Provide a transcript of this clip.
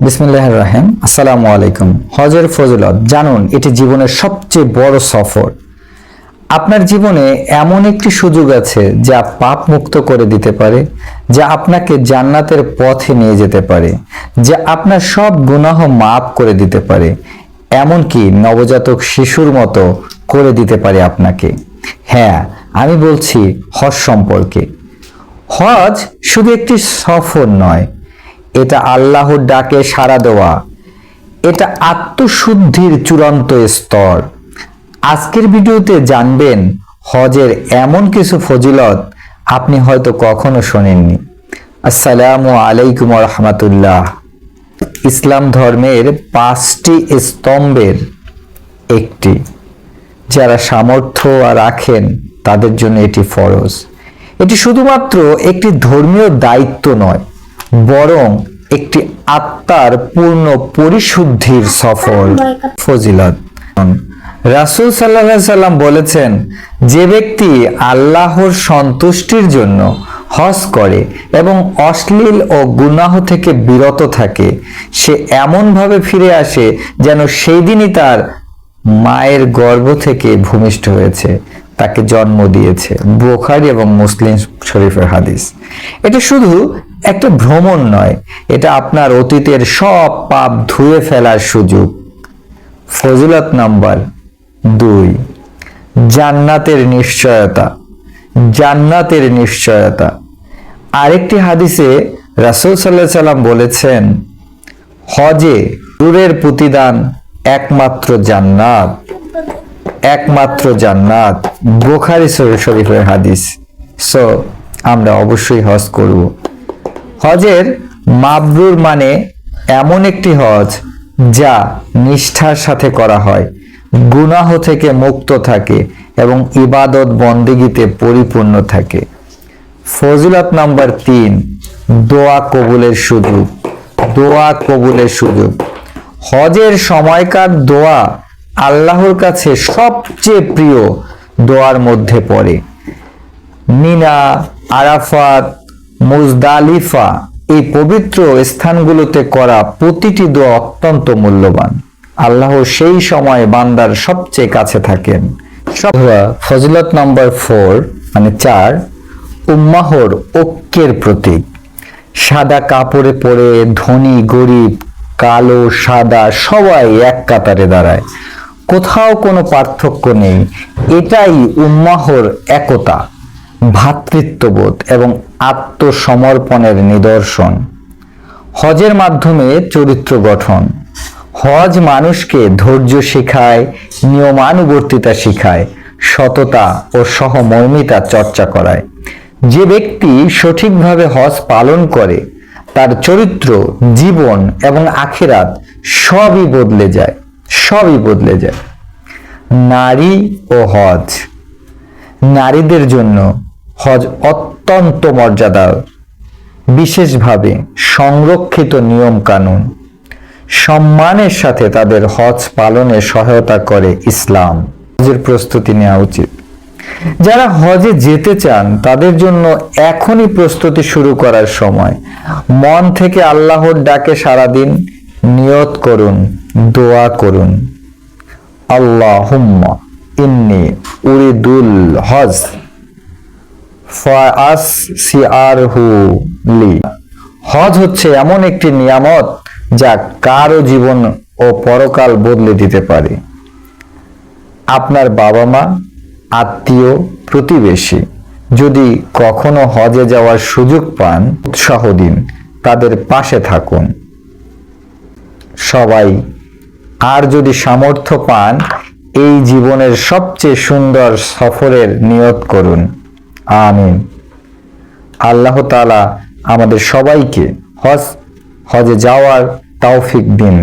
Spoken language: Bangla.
বিসমিল্লাহ রাহেম। আসসালামু আলাইকুম। হজের ফজলত, জানুন, এটি জীবনের সবচেয়ে বড় সফর। আপনার জীবনে এমন একটি সুযোগ আছে যা পাপ মুক্ত করে দিতে পারে, যা আপনাকে জান্নাতের পথে নিয়ে যেতে পারে, যা আপনার সব গুনাহ মাফ করে দিতে পারে, এমনকি নবজাতক শিশুর মতো করে দিতে পারে আপনাকে। হ্যাঁ আমি বলছি হজ সম্পর্কে। হজ শুধু একটি সফর নয় এটা আল্লাহর ডাকে সাড়া দেওয়া। এটা আত্মশুদ্ধির চূড়ান্ত স্তর। আজকের ভিডিওতে জানবেন, হজের এমন কিছু ফজিলত আপনি হয়তো কখনো শোনেননি। আসসালামু আলাইকুম রহমতুল্লাহ ইসলাম ধর্মের পাঁচটি স্তম্ভের একটি। যারা সামর্থ্য রাখেন, তাদের জন্য এটি ফরজ। এটি শুধুমাত্র একটি ধর্মীয় দায়িত্ব নয় বরং একটি আত্মার পূর্ণ পরিশুদ্ধির সফর ফজিলত। রাসূল সাল্লাল্লাহু সাল্লাম বলেছেন, যে ব্যক্তি আল্লাহর সন্তুষ্টির জন্য হজ করে এবং অশ্লীল ও গুনাহ থেকে বিরত থাকে, সে এমনভাবে ফিরে আসে যেন সেই দিনই তার মায়ের গর্ভ থেকে ভূমিষ্ঠ হয়েছে। তাকে জন্ম দিয়েছে। বোখারি এবং মুসলিম শরীফের হাদিস। এটা শুধু একটা ভ্রমণ নয়, এটা আপনার অতীতের সব পাপ ধুয়ে ফেলার সুযোগ। ফজিলত নাম্বার দুই, জান্নাতের নিশ্চয়তা জান্নাতের নিশ্চয়তা। আরেকটি হাদিসে রাসূল সাল্লাহ সাল্লাম বলেছেন, হজে দূরের প্রতিদান একমাত্র জান্নাত একমাত্র জান্নাত। বোখারি শরীফের হাদিস। সো আমরা অবশ্যই হজ করব। হজের মাবরুর মানে এমন একটি হজ যা নিষ্ঠার সাথে করা হয়, গুনাহ থেকে মুক্ত থাকে এবং ইবাদত বন্দিগিতে পরিপূর্ণ থাকে। ফজিলত নাম্বার তিন, দোয়া কবুলের সুযোগ। দোয়া কবুলের সুযোগ। হজের সময়কার দোয়া আল্লাহর কাছে সবচেয়ে প্রিয় দোয়ার মধ্যে পড়ে। মিনা, আরাফাত মুজদালিফা, এই পবিত্র স্থানগুলোতে করা প্রতিটি দোয়া অত্যন্ত মূল্যবান। আল্লাহ সেই সময় বান্দার সবচেয়ে কাছে থাকেন। ফজিলত নম্বর ফোর মানে চার, উম্মাহর ঐক্যের প্রতীক। সাদা কাপড়ে পরে ধনী, গরিব, কালো, সাদা, সবাই এক কাতারে দাঁড়ায়। কোথাও কোনো পার্থক্য নেই। এটাই উম্মাহর একতা। ভ্রাতৃত্ববোধ এবং আত্মসমর্পণের নিদর্শন। হজের মাধ্যমে চরিত্র গঠন। হজ মানুষকে ধৈর্য শেখায়, নিয়মানুবর্তিতা শেখায়, সততা ও সহমর্মিতা চর্চা করায়। যে ব্যক্তি সঠিকভাবে হজ পালন করে, তার চরিত্র, জীবন এবং আখেরাত সবই বদলে যায়, সবই বদলে যায়। নারী ও হজ। নারীদের জন্য হজ অত্যন্ত মর্যাদার। বিশেষভাবে সংরক্ষিত নিয়ম কানুন সম্মানের সাথে তাদের হজ পালনে সহায়তা করে ইসলাম। হজের প্রস্তুতি নেওয়া উচিত। যারা হজে যেতে চান, তাদের জন্য এখনই প্রস্তুতি শুরু করার সময়। মন থেকে আল্লাহর ডাকে সারাদিন নিয়ত করুন, দোয়া করুন। আল্লাহুম্মা ইন্নি উরিদুল হজ। হজ হচ্ছে এমন একটি নিয়ামত যা কারও জীবন ও পরকাল বদলে দিতে পারে। আপনার বাবা মা আত্মীয়, প্রতিবেশী যদি কখনো হজে যাওয়ার সুযোগ পান, উৎসাহ দিন, তাদের পাশে থাকুন। সবাই, আর যদি সামর্থ্য পান, এই জীবনের সবচেয়ে সুন্দর সফরের নিয়ত করুন। আমিন। আল্লাহ তালা আমাদের সবাইকে হজ হজে যাওয়ার তৌফিক দিন।